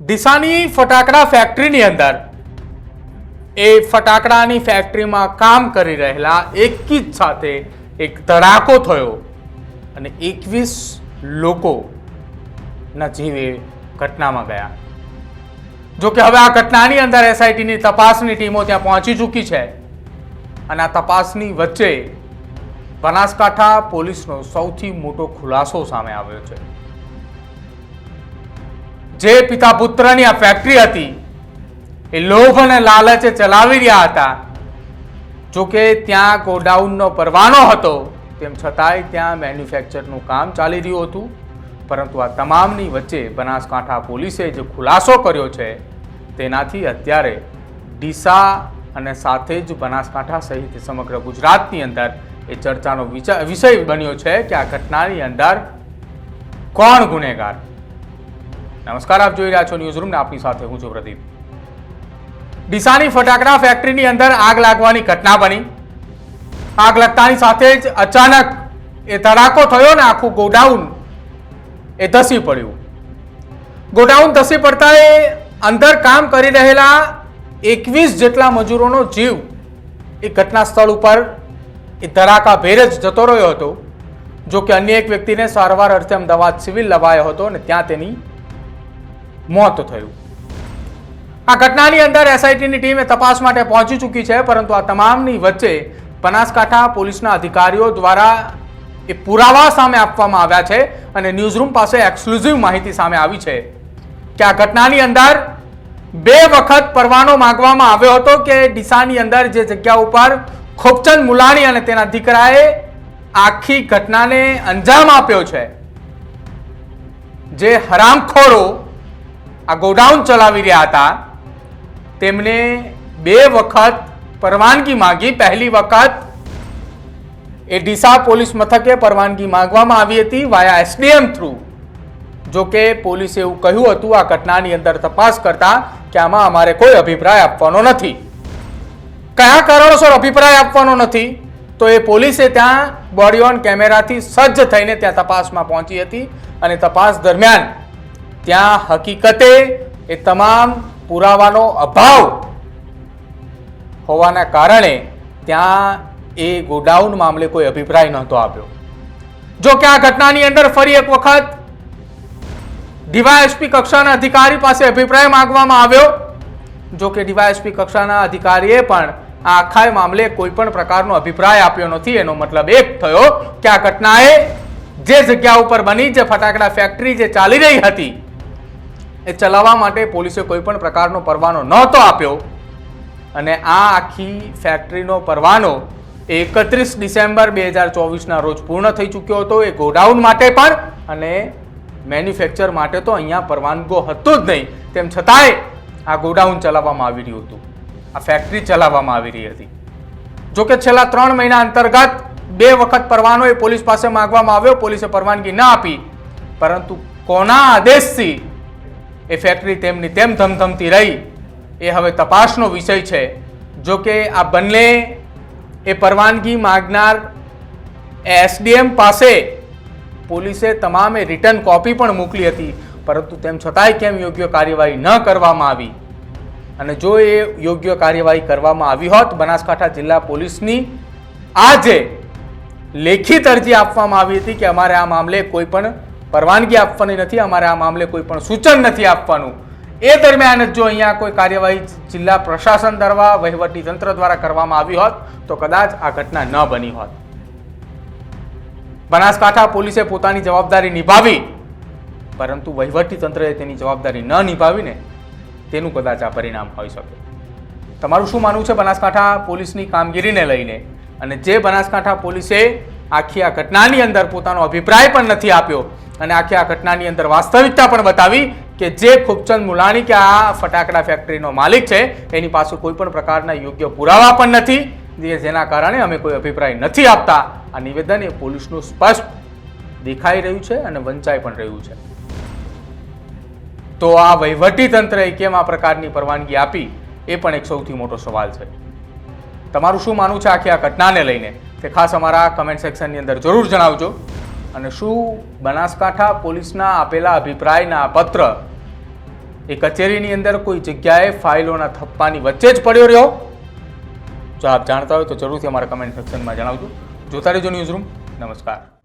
ડીસાની ફટાકડા ફેક્ટરીની અંદર. એ ફટાકડાની ફેક્ટરીમાં કામ કરી રહેલા એકી જ સાથે એક ધડાકો થયો અને એકવીસ લોકોના જીવે ઘટનામાં ગયા. જોકે હવે આ ઘટનાની અંદર એસઆઈટીની તપાસની ટીમો ત્યાં પહોંચી ચૂકી છે અને આ તપાસની વચ્ચે બનાસકાંઠા પોલીસનો સૌથી મોટો ખુલાસો સામે આવ્યો છે. જે પિતા પુત્રની આ ફેક્ટરી હતી, એ લોભ અને લાલચે ચલાવી રહ્યા હતા. જો કે ત્યાં ગોડાઉનનો પરવાનો હતો, તેમ છતાંય ત્યાં મેન્યુફેક્ચરનું કામ ચાલી રહ્યું હતું. પરંતુ આ તમામની વચ્ચે બનાસકાંઠા પોલીસે જે ખુલાસો કર્યો છે, તેનાથી અત્યારે ડીસા અને સાથે જ બનાસકાંઠા સહિત સમગ્ર ગુજરાતની અંદર એ ચર્ચાનો વિષય બન્યો છે કે આ ઘટનાની અંદર કોણ ગુનેગાર? નમસ્કાર, આપ જોઈ રહ્યા છો ન્યૂઝ રૂમ ને આપની સાથે હું છું પ્રદીપ. ડીસાની ફટાકડા ફેક્ટરીની અંદર આગ લાગવાની ઘટના બની. આગ લાગતાની સાથે જ અચાનક એ ધડાકો થયો ને આખું ગોડાઉન એ ધસી પડ્યું. ગોડાઉન ધસી પડતા એ અંદર કામ કરી રહેલા એકવીસ જેટલા મજૂરોનો જીવ એ ઘટના સ્થળ ઉપર એ ધડાકા ભેર જ જતો રહ્યો હતો જો કે અન્ય એક વ્યક્તિને સારવાર અર્થે અમદાવાદ સિવિલ લવાયો હતો અને ત્યાં તેની મોત થયું. આ ઘટનાની અંદર એસઆઈટીની ટીમે તપાસ માટે પહોંચી ચૂકી છે, પરંતુ આ તમામની વચ્ચે બનાસકાંઠા પોલીસના અધિકારીઓ દ્વારા એ પુરાવા સામે આપવામાં આવ્યા છે અને ન્યૂઝરૂમ પાસે એક્સક્લુઝિવ માહિતી સામે આવી છે કે આ ઘટનાની અંદર બે વખત પરવાનો માંગવામાં આવ્યો હતો કે ડીસાની અંદર જે જગ્યા ઉપર ખોપચંદ મુલાણી અને તેના દીકરાએ આખી ઘટનાને અંજામ આપ્યો છે. જે હરામખોરો આ ગોડાઉન ચલાવી રહ્યા હતા. તેમણે બે વખત પરવાનગી માંગી. પહેલી વખત એ ડીસા પોલીસ મથકે પરવાનગી માંગવામાં આવી હતી વાયા એસડીએમ થ્રુ. જો કે પોલીસે એવું કહ્યું હતું, આ ઘટનાની અંદર તપાસ કરતા કે આમાં અમારે કોઈ અભિપ્રાય આપવાનો નથી. કયા કારણોસર અભિપ્રાય આપવાનો નથી? તો એ પોલીસે ત્યાં બોડી ઓન કેમેરાથી સજ્જ થઈને ત્યાં તપાસમાં પહોંચી હતી અને તપાસ દરમિયાન ત્યાં હકીકતે એ તમામ પુરાવાનો અભાવ હોવાના કારણે ત્યાં એ ગોડાઉન મામલે કોઈ અભિપ્રાય નહોતો આપ્યો. જો કે આ ઘટનાની અંદર ફરી એક વખત ડીવાયએસપી કક્ષાના અધિકારી પાસે અભિપ્રાય માંગવામાં આવ્યો. જો કે ડીવાયએસપી કક્ષાના અધિકારીએ પણ આ આખા મામલે કોઈ પણ પ્રકારનો અભિપ્રાય આપ્યો નથી. એનો મતલબ એક થયો કે આ ઘટનાએ જે જગ્યા ઉપર બની, જે ફટાકડા ફેક્ટરી જે ચાલી રહી હતી એ ચલાવવા માટે પોલીસે કોઈ પણ પ્રકારનો પરવાનો નહોતો આપ્યો. અને આ આખી ફેક્ટરીનો પરવાનો એકત્રીસ ડિસેમ્બર બે હજાર ચોવીસના રોજ પૂર્ણ થઈ ચૂક્યો હતો. એ ગોડાઉન માટે પણ અને મેન્યુફેક્ચર માટે તો અહીંયા પરવાનગો હતો જ નહીં. તેમ છતાંય આ ગોડાઉન ચલાવવામાં આવી રહ્યું હતું. આ ફેક્ટરી ચલાવવામાં આવી રહી હતી. જોકે છેલ્લા ત્રણ મહિના અંતર્ગત બે વખત પરવાનો એ પોલીસ પાસે માંગવામાં આવ્યો. પોલીસે પરવાનગી ન આપી. પરંતુ કોના આદેશથી એ ફેક્ટરી તેમની તેમ ધમધમતી રહી. એ હવે તપાસનો વિષય છે. જો કે આ બંને એ પરવાનગી માગનાર એસડીએમ પાસે પોલીસે તમામે રિટર્ન કોપી પણ મોકલી હતી. પરંતુ તેમ છતાંય કેમ યોગ્ય કાર્યવાહી ન કરવામાં આવી? અને જો એ યોગ્ય કાર્યવાહી કરવામાં આવી હોત, બનાસકાંઠા જિલ્લા પોલીસની આજે લેખિત અરજી આપવામાં આવી હતી કે અમારે આ મામલે કોઈ પણ પરવાનગી આપવાની નથી, અમારે આ મામલે કોઈ પણ સૂચન નથી આપવાનું. એ દરમિયાન જ અહીંયા કોઈ કાર્યવાહી જિલ્લા પ્રશાસન દ્વારા, વહીવટી તંત્ર દ્વારા કરવામાં આવી હોત, તો કદાચ આ ઘટના ન બની હોત. બનાસકાંઠા પોલીસે પોતાની જવાબદારી નિભાવી, પરંતુ વહીવટી તંત્રએ તેની જવાબદારી ન નિભાવીને તેનું કદાચ આ પરિણામ હોઈ શકે. તમારું શું માનવું છે બનાસકાંઠા પોલીસની કામગીરીને લઈને? અને જે બનાસકાંઠા પોલીસે આખી આ ઘટનાની અંદર પોતાનો અભિપ્રાય પણ નથી આપ્યો અને આખી આ ઘટનાની અંદર વાસ્તવિકતા પણ બતાવી કે જે ખૂબચંદ મુલાણી કે આ ફટાકડા ફેક્ટરીનો માલિક છે, એની પાસે કોઈ પણ પ્રકારના યોગ્ય પુરાવા પણ નથી જેના કારણે અમે કોઈ અભિપ્રાય નથી આપતા. આ નિવેદન એ પોલીસનું સ્પષ્ટ દેખાઈ રહ્યું છે અને વંચાઈ પણ રહ્યું છે. તો આ વહીવટી તંત્રએ કેમ આ પ્રકારની પરવાનગી આપી? એ પણ એક સૌથી મોટો સવાલ છે. તમારું શું માનવું છે આખી આ ઘટનાને લઈને? તે ખાસ અમારા કમેન્ટ સેક્શનની અંદર જરૂર જણાવજો. અને શું બનાસકાંઠા પોલીસના આપેલા અભિપ્રાયના પત્ર એ કચેરીની અંદર કોઈ જગ્યાએ ફાઇલોના થપ્પાની વચ્ચે જ પડ્યો રહ્યો? જો આપ જાણતા હોય તો જરૂરથી અમારા કમેન્ટ સેક્શનમાં જણાવજો. જોતા રહેજો ન્યૂઝ રૂમ નમસ્કાર.